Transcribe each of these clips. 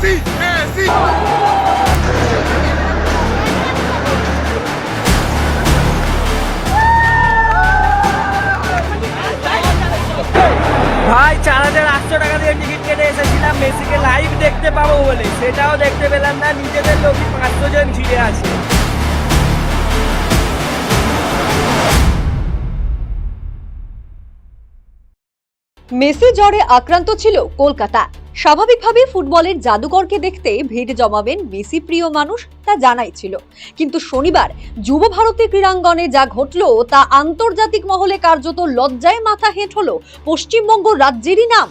Messi, Messi. ভাই চার হাজার আটশো টাকা দিয়ে টিকিট কেটে এসেছিলাম মেসিকে লাইভ দেখতে পাবো বলে সেটাও দেখতে পেলাম না নিজেদের লোকই পাঁচশো জন ঘিরে আছে মেসি জ্বরে আক্রান্ত ছিল কলকাতা। স্বাভাবিকভাবে ফুটবলের জাদুকরকে দেখতে ভিড় জমাবেন মেসি প্রিয় মানুষ, তা জানাই ছিল। কিন্তু শনিবার যুব ভারতী ক্রীড়াঙ্গনে যা ঘটল, তা আন্তর্জাতিক মহলে কার্যত লজ্জায় মাথা হেঁট হল পশ্চিমবঙ্গ রাজ্যেরই নাম।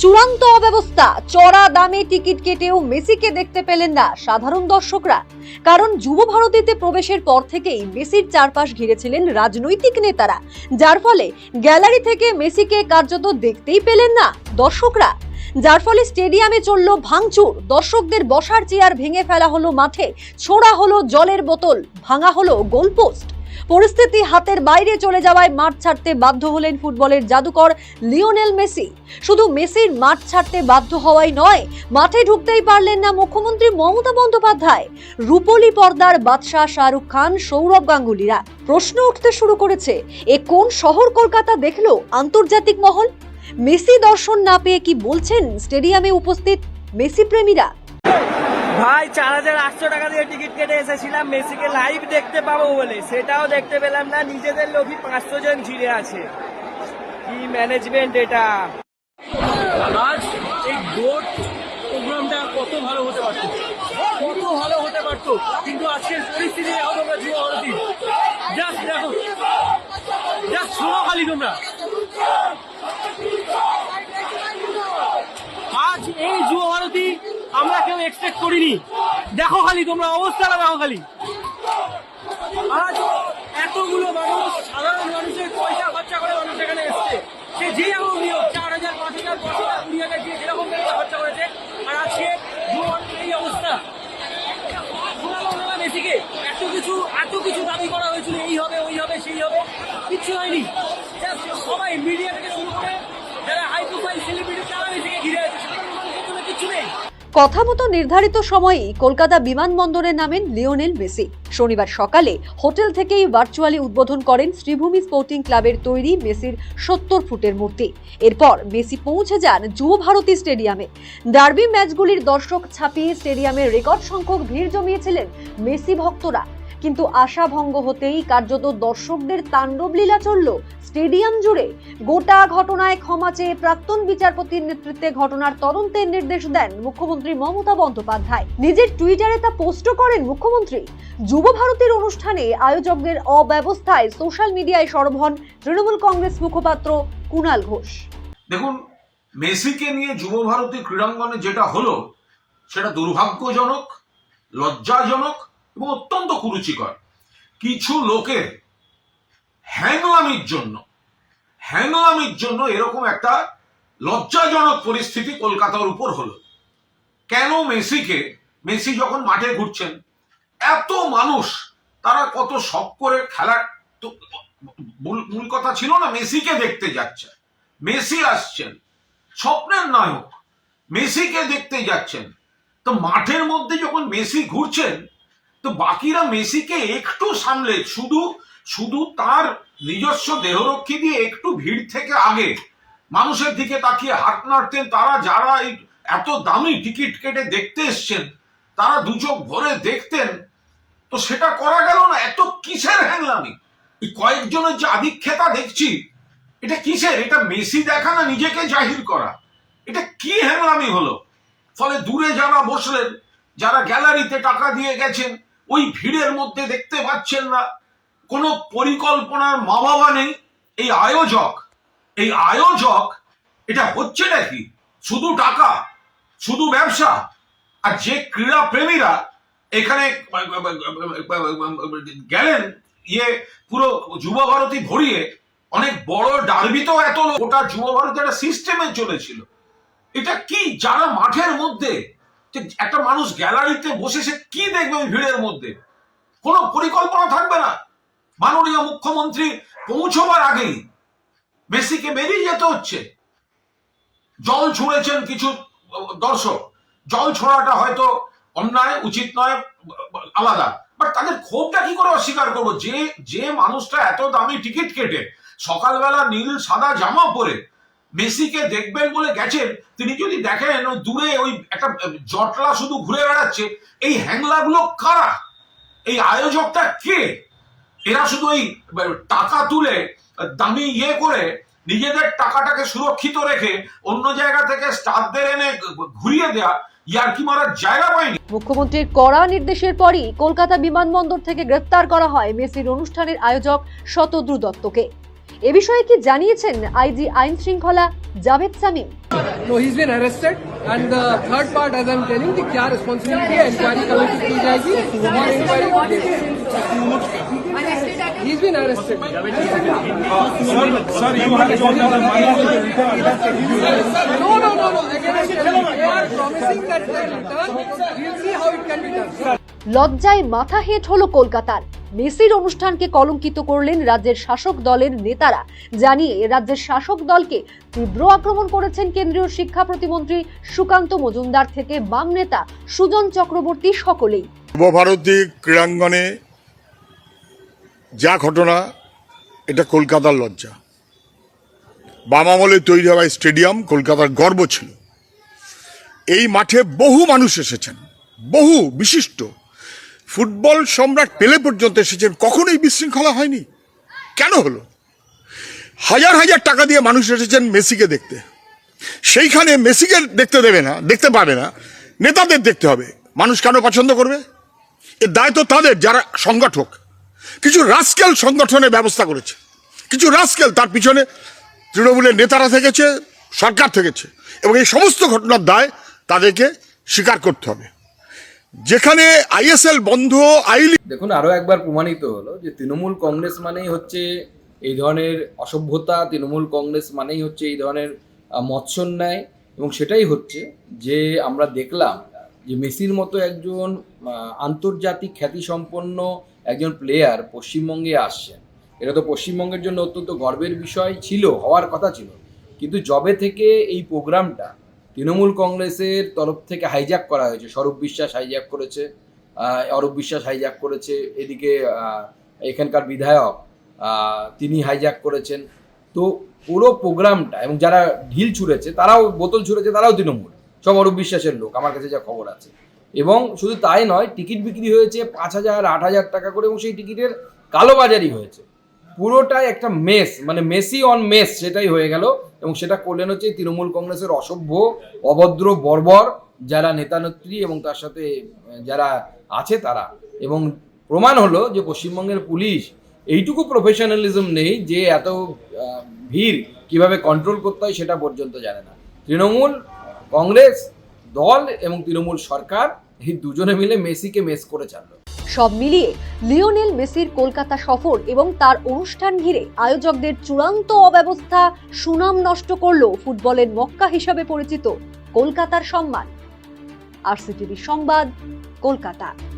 চূড়ান্ত অব্যবস্থা। চড়া দামে টিকিট কেটেও মেসিকে দেখতে পেলেন না সাধারণ দর্শকরা। কারণ যুব ভারতীতে প্রবেশের পর থেকেই মেসির চারপাশ ঘিরেছিলেন রাজনৈতিক নেতারা। যার ফলে গ্যালারি থেকে মেসিকে কার্যত দেখতেই পেলেন না দর্শকরা। যার ফলে স্টেডিয়ামে চলল ভাঙচুর। দর্শকদের বসার চেয়ার ভেঙে ফেলা হলো মাঠে। ছোড়া হলো জলের বোতল। ভাঙা হলো গোলপোস্ট। পরিস্থিতি হাতের বাইরে চলে যাওয়ায় মাঠ ছাড়তে বাধ্য হলেন ফুটবলের জাদুকর লিওনেল মেসি। শুধু মেসির মাঠ ছাড়তে বাধ্য হওয়াই নয়, মাঠে ঢুকতেই পারলেন না মুখ্যমন্ত্রী মমতা বন্দ্যোপাধ্যায়। রূপলি পর্দার বাদশাহ শাহরুখ খান, সৌরভ গাঙ্গুলিরা। প্রশ্ন উঠতে শুরু করেছে, এ কোন শহর কলকাতা দেখল আন্তর্জাতিক মহল? মেসি দর্শন না পেয়ে কি বলছেন স্টেডিয়ামে উপস্থিত মেসি প্রেমীরা? ভাই, চার হাজার আটশো টাকা দিয়ে টিকিট কেটে এসেছিলাম, মেসিকে লাইভ দেখতে পাবো বলে। সেটাও দেখতে পেলাম না, নিজেদের লোকই পাঁচশো জন ঘিরে আছে। কি ম্যানেজমেন্ট এটা? আজ এই গোট প্রোগ্রামটা কত ভালো হতে পারতো? কত ভালো হতে পারতো? কিন্তু আজকের পরিস্থিতি দেখো তোমরা, যুব জাস্ট দেখো। জাস্ট শোনো খালি তোমরা। আজ এই যুব ভারতী আমরা কেউ এক্সপেক্ট করিনি? দেখো খালি তোমরা অবস্থাটা দেখো খালি। আজ এতগুলো মানুষ, সাধারণ মানুষের পয়সা খরচা করে মানুষ এখানে এসছে। সে যে যেমন নিয়োগ চার হাজার, পাঁচ হাজার, দশ হাজার, কুড়ি হাজার দিয়ে যেরকম পয়সা খরচা করেছে, আর আজকে এই অবস্থা। মেসিকে এত কিছু এত কিছু দাবি করা হয়েছিল, এই হবে, ওই হবে, সেই হবে, কিচ্ছু হয়নি। সবাই মিডিয়া থেকে শুরু করে যারা হাই প্রোফাইল সেলিব্রিটি তারা মেসিকে ঘিরে আছে সাধারণ মানুষের জন্য কিচ্ছু নেই কথা মতো নির্ধারিত সময়েই কলকাতা বিমানবন্দরে নামেন লিওনেল মেসি। শনিবার সকালে হোটেল থেকেই ভার্চুয়ালি উদ্বোধন করেন শ্রীভূমি স্পোর্টিং ক্লাবের তৈরি মেসির সত্তর ফুটের মূর্তি। এরপর মেসি পৌঁছে যান যুব ভারতী স্টেডিয়ামে। ডার্বি ম্যাচগুলির দর্শক ছাপিয়ে স্টেডিয়ামে রেকর্ড সংখ্যক ভিড় জমিয়েছিলেন মেসি ভক্তরা। কিন্তু আশা ভঙ্গ হতেই কার্যত দর্শকদের তাণ্ডব লীলা চলল। স্টেডিয়াম জুড়ে গোটা ঘটনায় ক্ষমা চেয়ে প্রাক্তন বিচারপতির নেতৃত্বে ঘটনার তদন্তের নির্দেশ দেন মুখ্যমন্ত্রী মমতা বন্দ্যোপাধ্যায়। নিজের টুইটারে তা পোস্ট করেন মুখ্যমন্ত্রী। যুব ভারতীর অনুষ্ঠানে আয়োজকদের অব্যবস্থায় সোশ্যাল মিডিয়ায় সরব হন তৃণমূল কংগ্রেস মুখপাত্র কুণাল ঘোষ। দেখুন, মেসিকে নিয়ে যুব ভারতী ক্রীড়াঙ্গনে যেটা হলো, সেটা দুর্ভাগ্যজনক, লজ্জাজনক এবং অত্যন্ত কুরুচিকর। কিছু লোকের হ্যাংলামির জন্য হ্যাংলামির জন্য এরকম একটা লজ্জাজনক পরিস্থিতি কলকাতার উপর হলো। কেন মেসিকে, মেসি যখন মাঠে ঘুরছেন, এত মানুষ, তারা কত শখ করে খেলার তো মূল কথা ছিল না, মেসিকে দেখতে যাচ্ছে। মেসি আসছেন, স্বপ্নের নায়ক, মেসিকে দেখতে যাচ্ছেন। তো মাঠের মধ্যে যখন মেসি ঘুরছেন তো বাকিরা মেসিকে একটু সামলে, শুধু শুধু তার নিজস্ব দেহরক্ষী দিয়ে একটু ভিড় থেকে আগে। মানুষের দিকে তাকিয়ে হাত নাড়তেন তারা, যারা এই এত দামি টিকিট কেটে দেখতে এসছেন, তারা দু চোখ ভরে দেখতেন। তো সেটা করা গেল না, এত কিসের হ্যাংলামি? কয়েকজনের যে আধিক্ষেতা দেখছি, এটা কিসের? এটা মেসি দেখা না নিজেকে জাহির করা? এটা কি হ্যাংলামি হলো? ফলে দূরে যারা বসলেন, যারা গ্যালারিতে টাকা দিয়ে গেছেন ওই ভিড়ের মধ্যে দেখতে পাচ্ছেন না। কোনো পরিকল্পনার মা বাবা নেই। এই আয়োজক এই আয়োজক, এটা হচ্ছে নাকি? শুধু টাকা, শুধু ব্যবসা? আর যে ক্রীড়া প্রেমীরা এখানে, গেলেন ইয়ে পুরো যুব ভারতী ভরিয়ে, অনেক বড় ডার্বিতেও এত লোক। ওটা যুব ভারতী একটা সিস্টেমে চলেছিল। এটা কি যারা মাঠের মধ্যে যে একটা মানুষ গ্যালারিতে বসে সে কি দেখবে ওই ভিড়ের মধ্যে? কোনো পরিকল্পনা থাকবে না। মাননীয় মুখ্যমন্ত্রী পৌঁছবার আগেই মেসিকে বেরিয়ে যেতে হচ্ছে। জল ছুঁড়েছেন কিছু দর্শক। জল ছড়াটা হয়তো অন্যায়, উচিত নয়, আলাদা। বাট তাদের ক্ষোভটা কি করে অস্বীকার করব? যে যে মানুষটা এত দামি টিকিট কেটে সকালবেলা নীল সাদা জামা পরে মেসিকে দেখবেন বলে গেছেন, তিনি যদি দেখেন ওই দূরে ওই একটা জটলা শুধু ঘুরে বেড়াচ্ছে, এই হ্যাংলাগুলো কারা? এই আয়োজকটা কে? এরা শুধু ওই টাকা তুলে, দামি ইয়ে করে, নিজেদের টাকাটাকে সুরক্ষিত রেখে অন্য জায়গা থেকে স্টাফদের এনে ঘুরিয়ে দেয়া ইয়ার্কি মারার জায়গা মুখ্যমন্ত্রীর কড়া নির্দেশের পরই কলকাতা বিমানবন্দর থেকে গ্রেফতার করা হয় মেসির অনুষ্ঠানের আয়োজক শতদ্রু দত্তকে। এ বিষয়ে কি জানিয়েছেন আইজি আইন শৃঙ্খলা Javed Samim No, he's been arrested. And the third part, as I'm telling, the क्या responsibility है inquiry committee की जाएगी और inquiry He's been arrested. No, no, no, no. Again, I'm telling you, they are promising that they'll return. We'll see how it can be done. লজ্জায় মাথা হেঁট হলো কলকাতার। মেসির অনুষ্ঠানকে কলঙ্কিত করলেন রাজ্যের শাসক দলের নেতারা। জানিয়ে রাজ্যের শাসক দলকে তীব্র আক্রমণ করেছেন কেন্দ্রীয় শিক্ষা প্রতিমন্ত্রী সুকান্ত মজুমদার থেকে বাম নেতা সুজন চক্রবর্তী সকলেই। যুবভারতী ক্রীড়াঙ্গনে যা ঘটনা, এটা কলকাতার লজ্জা। বাম আমলে তৈরি হওয়া স্টেডিয়াম কলকাতার গর্ব ছিল। এই মাঠে বহু মানুষ এসেছেন, বহু বিশিষ্ট ফুটবল সম্রাট পেলে পর্যন্ত এসেছেন। কখনোই বিশৃঙ্খলা হয়নি। কেন হলো? হাজার হাজার টাকা দিয়ে মানুষ এসেছেন মেসিকে দেখতে। সেইখানে মেসিকে দেখতে দেবে না, দেখতে পাবে না। নেতাদের দেখতে হবে। মানুষ কেন পছন্দ করবে? এর দায় তো তাদের, যারা সংগঠক। কিছু রাস্কেল সংগঠনের ব্যবস্থা করেছে। কিছু রাস্কেল তার পিছনে তৃণমূলের নেতারা থেকেছে, সরকার থেকেছে। এবং এই সমস্ত ঘটনার দায় তাদেরকে স্বীকার করতে হবে। যেখানে আইএসএল বন্ধ, আই দেখুন আরও একবার প্রমাণিত হলো যে তৃণমূল কংগ্রেস মানেই হচ্ছে এই ধরনের অসভ্যতা, তৃণমূল কংগ্রেস মানেই হচ্ছে এই ধরনের মৎস্যন্যায় এবং সেটাই হচ্ছে যে আমরা দেখলাম যে মেসির মতো একজন আন্তর্জাতিক খ্যাতিসম্পন্ন একজন প্লেয়ার পশ্চিমবঙ্গে আসছেন। এটা তো পশ্চিমবঙ্গের জন্য অত্যন্ত গর্বের বিষয় ছিল, হওয়ার কথা ছিল। কিন্তু জবে থেকে এই প্রোগ্রামটা তৃণমূল কংগ্রেসের তরফ থেকে হাইজ্যাক করা হয়েছে। স্বরূপ বিশ্বাস হাইজ্যাক করেছে অরূপ বিশ্বাস হাইজ্যাক করেছে, এদিকে এখানকার বিধায়ক তিনি হাইজ্যাক করেছেন। তো পুরো প্রোগ্রামটা এবং যারা ঢিল ছুঁড়েছে, তারাও বোতল ছুঁড়েছে, তারাও তৃণমূল। সব অরূপ বিশ্বাসের লোক, আমার কাছে যা খবর আছে। এবং শুধু তাই নয়, টিকিট বিক্রি হয়েছে পাঁচ হাজার, আট হাজার টাকা করে এবং সেই টিকিটের কালোবাজারি হয়েছে। পুরোটাই একটা মেস মানে মেসি অন মেস সেটাই হয়ে গেল। এবং সেটা করলেন হচ্ছে তৃণমূল কংগ্রেসের অসভ্য, অভদ্র, বর্বর যারা নেতানেত্রী এবং তার সাথে যারা আছে তারা। এবং প্রমাণ হলো যে পশ্চিমবঙ্গের পুলিশ এইটুকু প্রফেশনালিজম নেই যে এত ভিড় কীভাবে কন্ট্রোল করতে হয় সেটা পর্যন্ত জানে না। তৃণমূল কংগ্রেস দল এবং তৃণমূল সরকার এই দুজনে মিলে মেসিকে মেস করে চাললো সব মিলিয়ে লিওনেল মেসির কলকাতা সফর এবং তার অনুষ্ঠান ঘিরে আয়োজকদের চূড়ান্ত অব্যবস্থা সুনাম নষ্ট করল ফুটবলের মক্কা হিসাবে পরিচিত কলকাতার সম্মান। আর সংবাদ, কলকাতা।